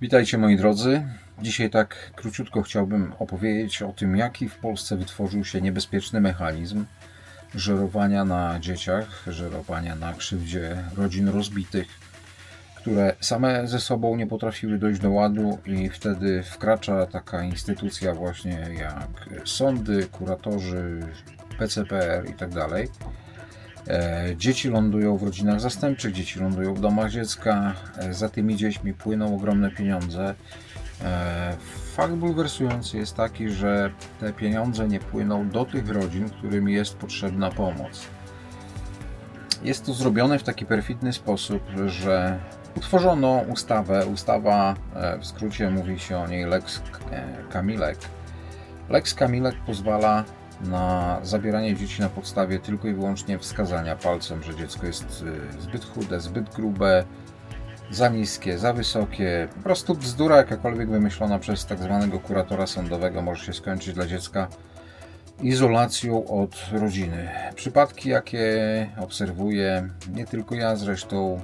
Witajcie moi drodzy. Dzisiaj tak króciutko chciałbym opowiedzieć o tym, jaki w Polsce wytworzył się niebezpieczny mechanizm żerowania na dzieciach, żerowania na krzywdzie rodzin rozbitych, które same ze sobą nie potrafiły dojść do ładu i wtedy wkracza taka instytucja właśnie jak sądy, kuratorzy, PCPR i tak Dzieci lądują w rodzinach zastępczych, dzieci lądują w domach dziecka, e, za tymi dziećmi płyną ogromne pieniądze. E, Fakt bulwersujący jest taki, że te pieniądze nie płyną do tych rodzin, którym jest potrzebna pomoc. Jest to zrobione w taki perfidny sposób, że utworzono ustawę. Ustawa, e, w skrócie mówi się o niej Lex e, Kamilek. Lex Kamilek pozwala na zabieranie dzieci na podstawie tylko i wyłącznie wskazania palcem, że dziecko jest y, zbyt chude, zbyt grube, za niskie, za wysokie. Po prostu bzdura jakakolwiek wymyślona przez tak zwanego kuratora sądowego może się skończyć dla dziecka izolacją od rodziny. Przypadki, jakie obserwuję, nie tylko ja zresztą,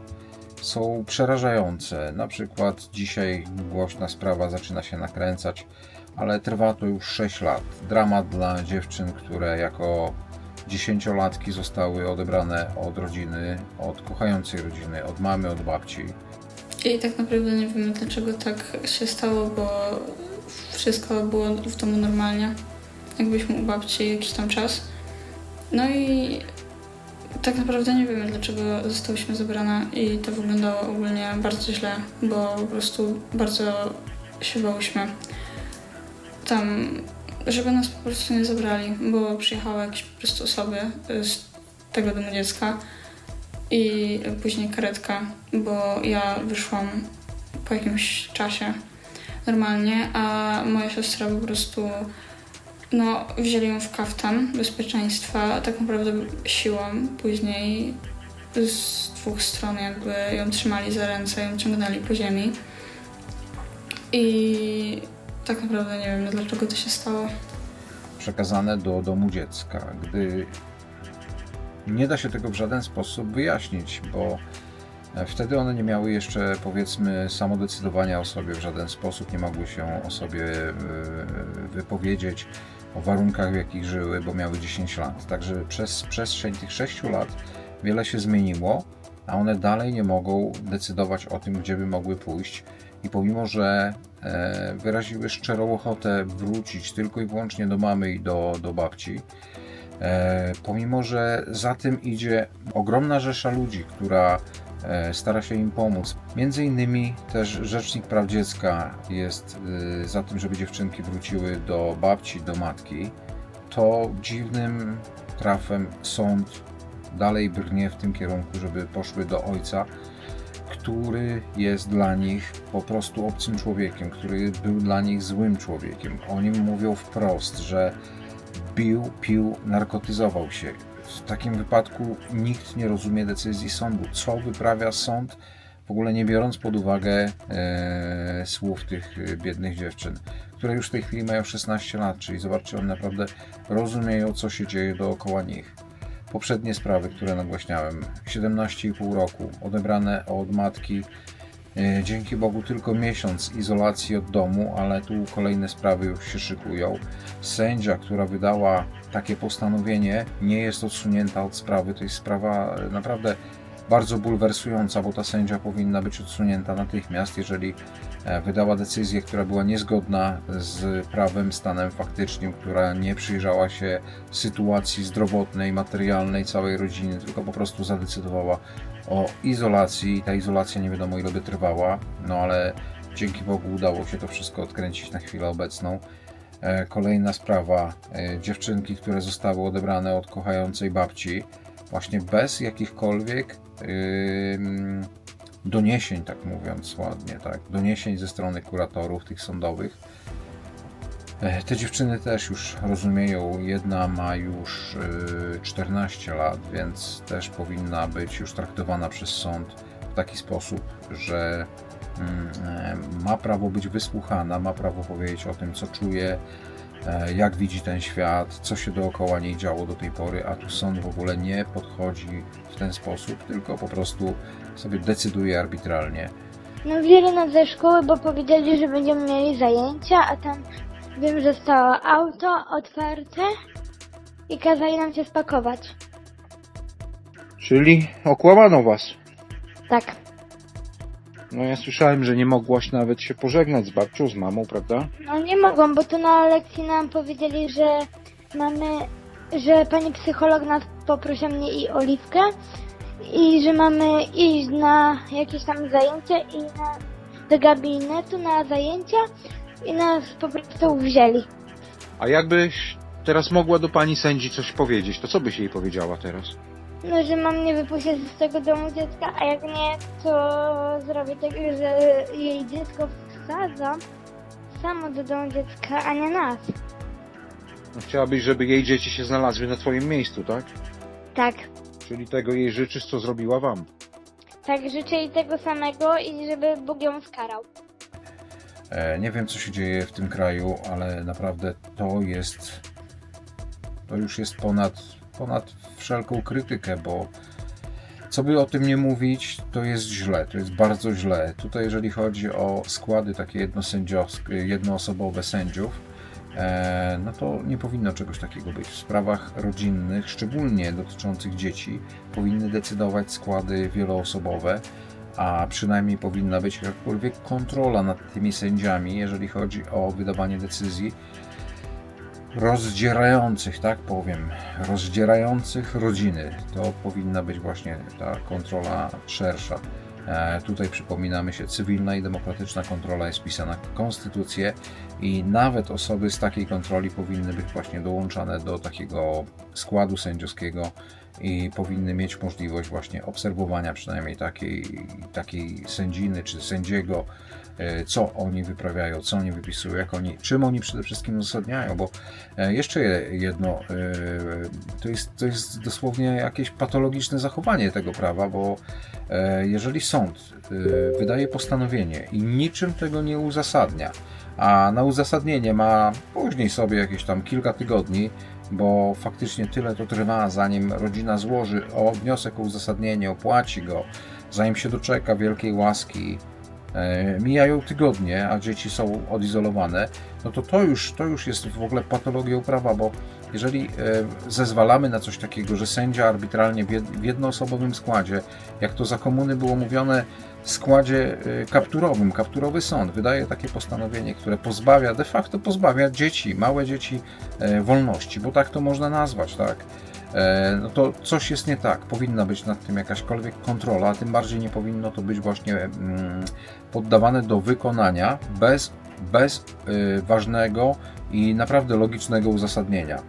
są przerażające. Na przykład dzisiaj głośna sprawa zaczyna się nakręcać, ale trwa to już 6 lat. Dramat dla dziewczyn, które jako dziesięciolatki zostały odebrane od rodziny, od kochającej rodziny, od mamy, od babci. I tak naprawdę nie wiemy dlaczego tak się stało, bo wszystko było w domu normalnie. Jak byliśmy u babci jakiś tam czas. No i tak naprawdę nie wiemy dlaczego zostałyśmy zabrane i to wyglądało ogólnie bardzo źle, bo po prostu bardzo się bałyśmy. Tam, żeby nas po prostu nie zabrali, bo przyjechały jakieś po prostu osoby z tego domu dziecka i później karetka, bo ja wyszłam po jakimś czasie normalnie, a moja siostra po prostu no, wzięli ją w kaftan bezpieczeństwa, tak naprawdę siłą. Później z dwóch stron jakby ją trzymali za ręce, ją ciągnęli po ziemi. I tak naprawdę nie wiem dlaczego to się stało. przekazane do domu dziecka, gdy nie da się tego w żaden sposób wyjaśnić, bo e, wtedy one nie miały jeszcze powiedzmy samodecydowania o sobie w żaden sposób, nie mogły się o sobie e, wypowiedzieć, o warunkach w jakich żyły, bo miały 10 lat. Także przez przestrzeń tych 6 lat wiele się zmieniło, a one dalej nie mogą decydować o tym, gdzie by mogły pójść. I pomimo, że e, wyraziły szczerą ochotę wrócić tylko i wyłącznie do mamy i do, do babci, e, pomimo, że za tym idzie ogromna rzesza ludzi, która stara się im pomóc. Między innymi też Rzecznik Praw Dziecka jest e, za tym, żeby dziewczynki wróciły do babci, do matki. To dziwnym trafem sąd dalej brnie w tym kierunku, żeby poszły do ojca, który jest dla nich po prostu obcym człowiekiem, który był dla nich złym człowiekiem. Oni mówią wprost, że bił, pił, narkotyzował się. W takim wypadku nikt nie rozumie decyzji sądu. Co wyprawia sąd, w ogóle nie biorąc pod uwagę e, słów tych biednych dziewczyn, które już w tej chwili mają 16 lat, czyli zobaczcie, one naprawdę rozumieją, co się dzieje dookoła nich poprzednie sprawy, które nagłaśniałem, 17,5 roku, odebrane od matki, dzięki Bogu tylko miesiąc izolacji od domu, ale tu kolejne sprawy już się szykują. Sędzia, która wydała takie postanowienie, nie jest odsunięta od sprawy. To jest sprawa e, naprawdę bardzo bulwersująca, bo ta sędzia powinna być odsunięta natychmiast, jeżeli e, wydała decyzję, która była niezgodna z prawem, stanem faktycznym, która nie przyjrzała się sytuacji zdrowotnej, materialnej całej rodziny, tylko po prostu zadecydowała o izolacji. Ta izolacja nie wiadomo ile by trwała, no ale dzięki Bogu udało się to wszystko odkręcić na chwilę obecną. E, Kolejna sprawa, e, dziewczynki, które zostały odebrane od kochającej babci, właśnie bez jakichkolwiek ym, doniesień, tak mówiąc ładnie, tak, doniesień ze strony kuratorów tych sądowych. E, Te dziewczyny też już rozumieją, jedna ma już y, 14 lat, więc też powinna być już traktowana przez sąd w taki sposób, że mm, e, ma prawo być wysłuchana, ma prawo powiedzieć o tym, co czuje, jak widzi ten świat, co się dookoła niej działo do tej pory, a tu sąd w ogóle nie podchodzi w ten sposób, tylko po prostu sobie decyduje arbitralnie. No wzięli nas ze szkoły, bo powiedzieli, że będziemy mieli zajęcia, a tam wiem, że stało auto otwarte i kazali nam się spakować. Czyli okłamano was. Tak. No ja słyszałem, że nie mogłaś nawet się pożegnać z babcią, z mamą, prawda? No nie mogłam, bo tu na lekcji nam powiedzieli, że mamy, że pani psycholog nas poprosi mnie i Oliwkę i że mamy iść na jakieś tam zajęcia i na, do gabinetu na zajęcia i nas po prostu wzięli. A jakbyś teraz mogła do pani sędzi coś powiedzieć, to co byś jej powiedziała teraz? No, że mam nie wypuścić z tego domu dziecka, a jak nie, to zrobię tak, że jej dziecko wsadzą samo do domu dziecka, a nie nas. No, chciałabyś, żeby jej dzieci się znalazły na twoim miejscu, tak? Tak. Czyli tego jej życzysz, co zrobiła wam. Tak życzę jej tego samego i żeby Bóg ją skarał. E, Nie wiem, co się dzieje w tym kraju, ale naprawdę to jest. To już jest ponad, ponad wszelką krytykę, bo co by o tym nie mówić, to jest źle, to jest bardzo źle. Tutaj, jeżeli chodzi o składy takie jednoosobowe sędziów, e, no to nie powinno czegoś takiego być. W sprawach rodzinnych, szczególnie dotyczących dzieci, powinny decydować składy wieloosobowe a przynajmniej powinna być jakakolwiek kontrola nad tymi sędziami, jeżeli chodzi o wydawanie decyzji rozdzierających, tak powiem, rozdzierających rodziny. To powinna być właśnie ta kontrola szersza. E, tutaj przypominamy się, cywilna i demokratyczna kontrola jest pisana w konstytucję i nawet osoby z takiej kontroli powinny być właśnie dołączane do takiego składu sędziowskiego i powinny mieć możliwość właśnie obserwowania przynajmniej takiej, takiej sędziny czy sędziego, e, co oni wyprawiają, co oni wypisują, jak oni, czym oni przede wszystkim uzasadniają, bo e, jeszcze jedno, e, to jest, to jest dosłownie jakieś patologiczne zachowanie tego prawa, bo jeżeli sąd wydaje postanowienie i niczym tego nie uzasadnia, a na uzasadnienie ma później sobie jakieś tam kilka tygodni, bo faktycznie tyle to trwa, zanim rodzina złoży o wniosek o uzasadnienie, opłaci go, zanim się doczeka wielkiej łaski. E, mijają tygodnie, a dzieci są odizolowane, no to to już, to już jest w ogóle patologią prawa, bo jeżeli e, zezwalamy na coś takiego, że sędzia arbitralnie w jed- w jednoosobowym składzie, jak to za komuny było mówione, składzie e, kapturowym, kapturowy sąd wydaje takie postanowienie, które pozbawia, de facto pozbawia dzieci, małe dzieci e, wolności, bo tak to można nazwać, tak? No to coś jest nie tak. Powinna być nad tym jakaśkolwiek kontrola, a tym bardziej nie powinno to być właśnie mm, poddawane do wykonania bez, bez y, ważnego i naprawdę logicznego uzasadnienia.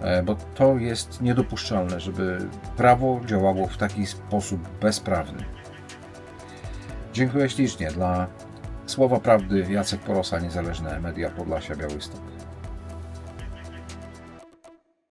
E, Bo to jest niedopuszczalne, żeby prawo działało w taki sposób bezprawny. Dziękuję ślicznie dla Słowa Prawdy Jacek Porosa, Niezależne Media Podlasia Białystok.